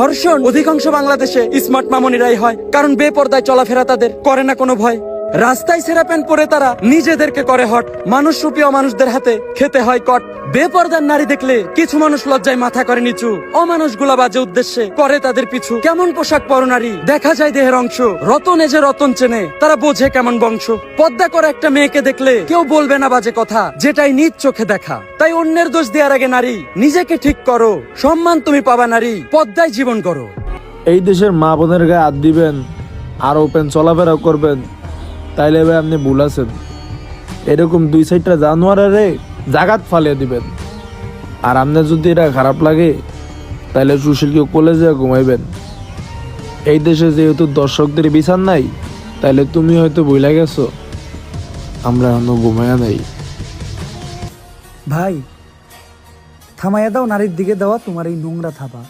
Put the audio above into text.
ধর্ষণ। অধিকাংশ বাংলাদেশে স্মার্ট মামনিরাই হয় কারণ বেপর্দায় চলাফেরা তাদের করে না কোনো ভয়। রাস্তায় সেরা প্যান্ট পরে তারা নিজেদেরকে করে হট। মানুষ রূপী অমানুষদের হাতে খেতে হয় কট। বেপর্দার নারী দেখলে কিছু মানুষ লজ্জায় মাথা করে নিচু। অমানুষগুলা বাজে উদ্দেশ্যে করে তাদের পিছু। কেমন পোশাক পর নারী? দেখা যায় দেহের অংশ। রতনে যে রতন চেনে, তারা বোঝে কেমন বংশ। পদ্মা করে একটা মেয়েকে দেখলে কেউ বলবে না বাজে কথা, যেটাই নিজ চোখে দেখা। তাই অন্যের দোষ দেওয়ার আগে নারী, নিজেকে ঠিক করো। সম্মান তুমি পাবা নারী, পদ্মায় জীবন করো এই দেশের মা বোনের গায়ে হাত দিবেন আর ওপেন চলাফেরা করবেন। তাইলে ভাই আপনি ভুল আছেন। এরকম দুই সাইডটা জানোয়ারে জাগাত ফালিয়ে দিবেন। আর আপনার যদি এটা খারাপ লাগে তাহলে সুশীলকে কলেজে ঘুমাইবেন। এই দেশে যেহেতু দর্শকদের বিচার নাই তাহলে তুমি হয়তো বইলা গেছো, আমরা এখনও ঘুমায়া নাই। ভাই থামাইয়া দাও, নারীর দিকে দেওয়া তোমার এই নোংরা থাবা।